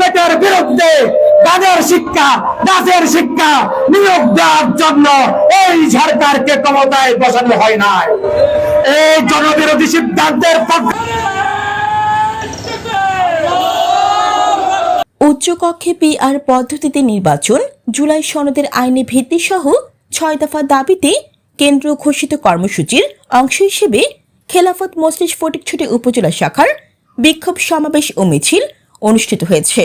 Centimetre বিরুদ্ধে কাজের শিক্ষা দাসের শিক্ষা নিয়োগ দেওয়ার জন্য এই সরকারকে ক্ষমতায় বসানো হয় নাই। এই জনবিরোধী সিদ্ধান্তের পক্ষে উচ্চকক্ষে পিআর পদ্ধতিতে নির্বাচন, জুলাই সনদের আইনি ভিত্তি সহ ছয় দফা দাবিতে কেন্দ্র ঘোষিত কর্মসূচির অংশ হিসেবে খেলাফত মসজিদ ফটিকছড়ি উপজেলা শাখার বিক্ষোভ সমাবেশ ও মিছিল অনুষ্ঠিত হয়েছে।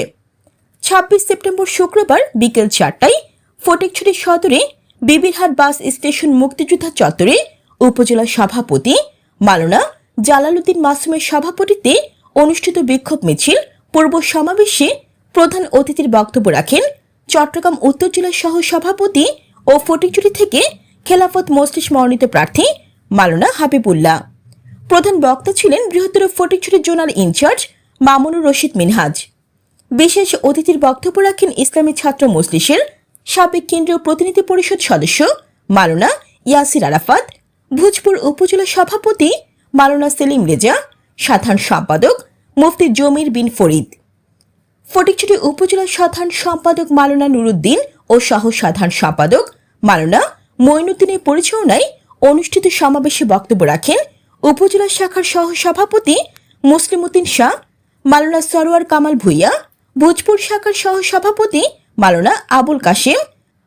ছাব্বিশ সেপ্টেম্বর শুক্রবার বিকেল চারটায় ফটিকছড়ি সদরে বিবিরহাট বাস স্টেশন মুক্তিযোদ্ধা চত্বরে উপজেলা সভাপতি মালনা জালালউদ্দিন মাসুমের সভাপতিত্বে অনুষ্ঠিত বিক্ষোভ মিছিল পূর্ব সমাবেশে প্রধান অতিথির বক্তব্য রাখেন চট্টগ্রাম উত্তর জেলা সহ সভাপতি ও ফটিকছড়ি থেকে খেলাফত মসজিদ মনোনীত প্রার্থী মালনা হাবিবুল্লাহ। প্রধান বক্তা ছিলেন বৃহত্তর Fatikchhari zonal in charge Mamunur Rashid Minhaj. বিশেষ অতিথির বক্তব্য রাখেন ইসলামী ছাত্র মজলিসের সাবেক কেন্দ্রীয় প্রতিনিধি পরিষদ সদস্য মালনা ইয়াসির আরাফাত, ভোজপুর উপজেলা সভাপতি মালনা সেলিম রেজা, সাধারণ সম্পাদক মুফতি জমির বিন ফরিদ। ফটিকছড়ি উপজেলা সাধারণ সম্পাদক মালনা নুরুদ্দিন ও সহ সাধারণ সম্পাদক মালনা মঈনুদ্দিনের পরিচালনায় অনুষ্ঠিত সমাবেশে বক্তব্য রাখেন উপজেলা শাখার সহ সভাপতি মুসলিম উদ্দিন শাহ মালনা সরোয়ার কামাল ভুইয়া, ভোজপুর শাখার সহ সভাপতি মালনা আবুল কাশেম,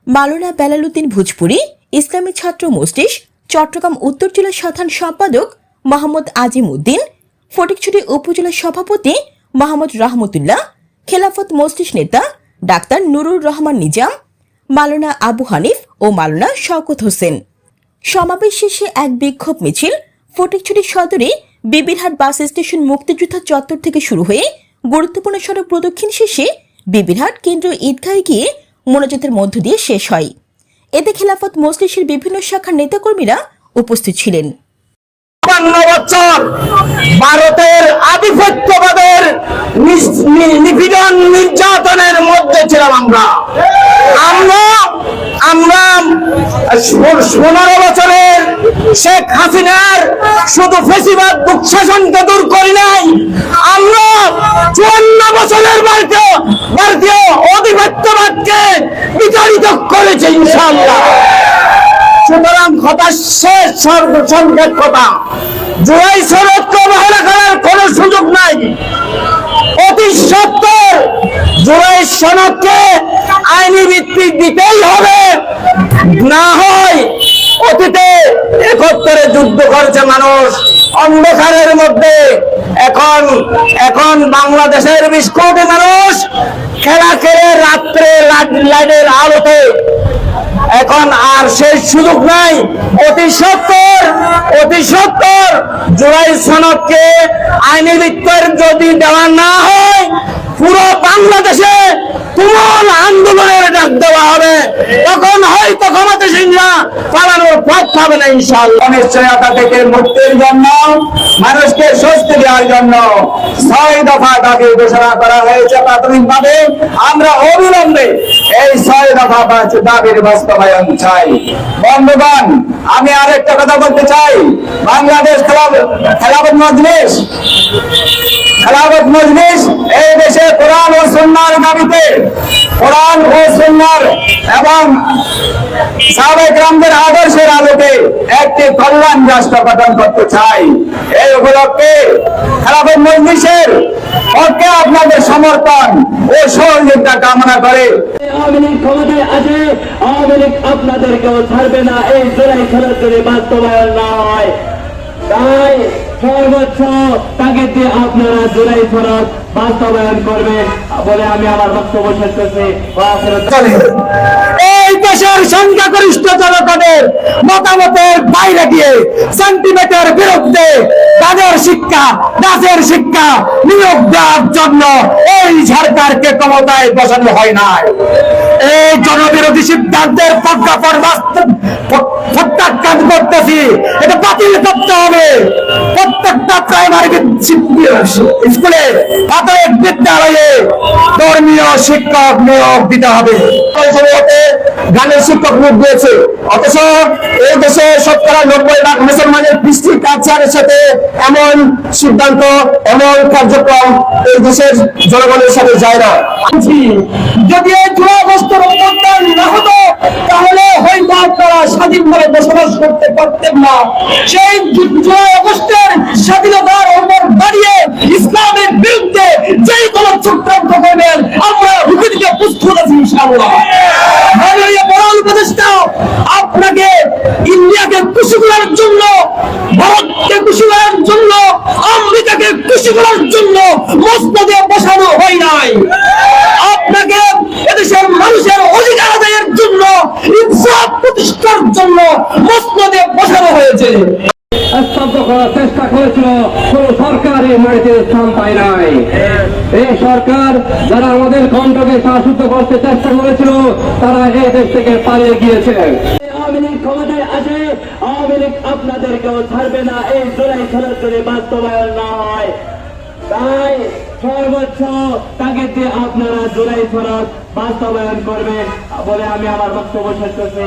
মালনা বেলালুদ্দিন ভোজপুরি, ইসলামী ছাত্র মস্তিস চট্টগ্রাম উত্তর জেলা সাধারণ সম্পাদক মোহাম্মদ আজিম উদ্দিন ফটিকছড়ি উপজেলা সভাপতি মোহাম্মদ রহমতুল্লাহ, খেলাফত মস্তিস নেতা ডাক্তার নুরুর রহমান নিজাম, মালনা আবু হানিফ ও মালনা শওকত হোসেন। সমাবেশ শেষে এক বিক্ষোভ মিছিল ফটিকছড়ি সদরে বিবিরহাট বাস স্টেশন মুক্তিযোদ্ধা চত্বর থেকে শুরু হয়ে গুরুত্বপূর্ণ সড়ক প্রদক্ষিণ শেষে বিবিরহাট কেন্দ্রীয় ঈদগাহে গিয়ে মোনাজাতের মধ্য দিয়ে শেষ হয়। এতে খেলাফত মজলিসের বিভিন্ন শাখার নেতাকর্মীরা উপস্থিত ছিলেন। ভারতের আধিপত্যবাদের নিপীড়ন নির্যাতনের মধ্যে ছিলাম আমরা। আমরা আমরা পনেরো বছরের শেখ হাসিনার শুধু ফেসিবাদ দুঃশাসনকে দূর করি নাই, আমরা চুয়ান্ন বছরের ভারতীয় ভারতীয় অধিপত্যবাদকে বিতাড়িত করেছি ইনশাআল্লাহ। সুতরাং কথা শেষ সর্ব- সংক্ষেপ কথা। জুলাই শরৎকে অবহেলা করার কোন সুযোগ নাই। অতি সত্তর জুলাই সনদকে আইনি ভিত্তি দিতেই হবে। না হয় অতীতে একত্তরে যুদ্ধ করেছে মানুষ, অন্ধকারের মধ্যে। এখন এখন বাংলাদেশের বিশ মানুষ খেলা খেলে রাত্রে লাইট- লাইটের আলোতে। এখন আর সেই সুযোগ নাই। অতি সত্তর অতি সত্তর জুলাই সনদকে আইনি ভিত্তির যদি দেওয়া না হয় পুরো বাংলাদেশে তুমুল আন্দোলনের ডাক দেওয়া হবে। তখন হয়তো ক্ষমতা সিংহা পালানোর পথ পাবে না ইনশাল্লাহ অনিশ্চয়তা থেকে মুক্তির জন্য, মানুষকে স্বস্তি দেওয়ার জন্য ছয় দফা দাবি ঘোষণা করা হয়েছে প্রাথমিকভাবে। আমরা অবিলম্বে এই ছয় দফা দাবির বাস্তবায়ন চাই। বন্ধুগণ, আমি আরেকটা কথা বলতে চাই। বাংলাদেশ খেলাফ- খেলাফত মজলিস খেলাফত মজলিস এই দেশে কোরআন ও সুন্নার দাবিতে, কোরআন ও সুন্নার এবং সাবেক রামদের আদর্শের আলোকে একটি কল্যাণ রাষ্ট্র গঠন করতে চাই। এই উপলক্ষে খেলাফত মজলিসের পক্ষে আপনাদের সমর্থন ও সহযোগিতা কামনা করে আপনাদেরকেও ছাড়বে না, এই জোড়াই খেলার যদি বাস্তবায়ন না হয় তাই সর্বোচ্চ আপনারা ফেরত বাস্তবায়ন করবেন বলে আমি আমার বক্তব্য শেষ করছি। বিরুদ্ধে তাদের শিক্ষা দাসের শিক্ষা নিয়োগ জন্য এই সরকারকে ক্ষমতায় বসানো হয় নাই। এই জনবিরোধী সিদ্ধান্তের প্রজ্ঞাপন বাস্তব প্রত্যাখ্যান করতেছি, এটা বাতিল করতে হবে। প্রত্যেকটা প্রাইমারি স্কুলে প্রাথমিক বিদ্যালয়ে ধর্মীয় শিক্ষক নিয়োগ দিতে হবে। গানের শিক্ষক নিয়োগ দিয়েছে। অথচ এই দেশে শতকরা নব্বই লাখ মুসলমানের কৃষ্টি কালচারের সাথে এমন সিদ্ধান্ত, এমন কার্যক্রম এই দেশের জনগণের সাথে যায় না। যদি এই জুলাই অভ্যর্থন না হতো, তাহলে হয়তো আপনারা স্বাধীনভাবে বসবাস করতে পারতেন না। সেই জুলাই আগস্টের স্বাধীনতার উপর দাঁড়িয়ে ইসলামের বিরুদ্ধে যেই চক্রান্ত করবেন আমরা রুখে দিতে প্রস্তুত আছি, ইনশাআল্লাহ। উপদেষ্টা, আপনাকে ইন্ডিয়াকে খুশি করার জন্য, ভারতকে খুশি করার জন্য, আমেরিকাকে খুশি করার জন্য মসনদে বসানো হয় নাই। আপনাকে এদেশের মানুষের অধিকার আদায়ের জন্য, ইনসাফ প্রতিষ্ঠার জন্য মসনদে বসানো হয়েছে। স্তব্ধ করার চেষ্টা করেছিল, কোন সরকার এই মাটিতে স্থান পায় নাই। এই সরকার যারা আমাদের কণ্ঠকে শাসিত করতে চেষ্টা করেছিল, তারা এই দেশ থেকে পালিয়ে গিয়েছে। আওয়ামী লীগ ক্ষমতায় আসে, আওয়ামী লীগ আপনাদেরকেও ছাড়বে না এই জুলাই যদি বাস্তবায়ন না হয়। তাই সর্বোচ্চ তাগিদ দিয়ে আপনারা জুলাই সনদ বাস্তবায়ন করবেন বলে আমি আমার বক্তব্য শেষ করছি।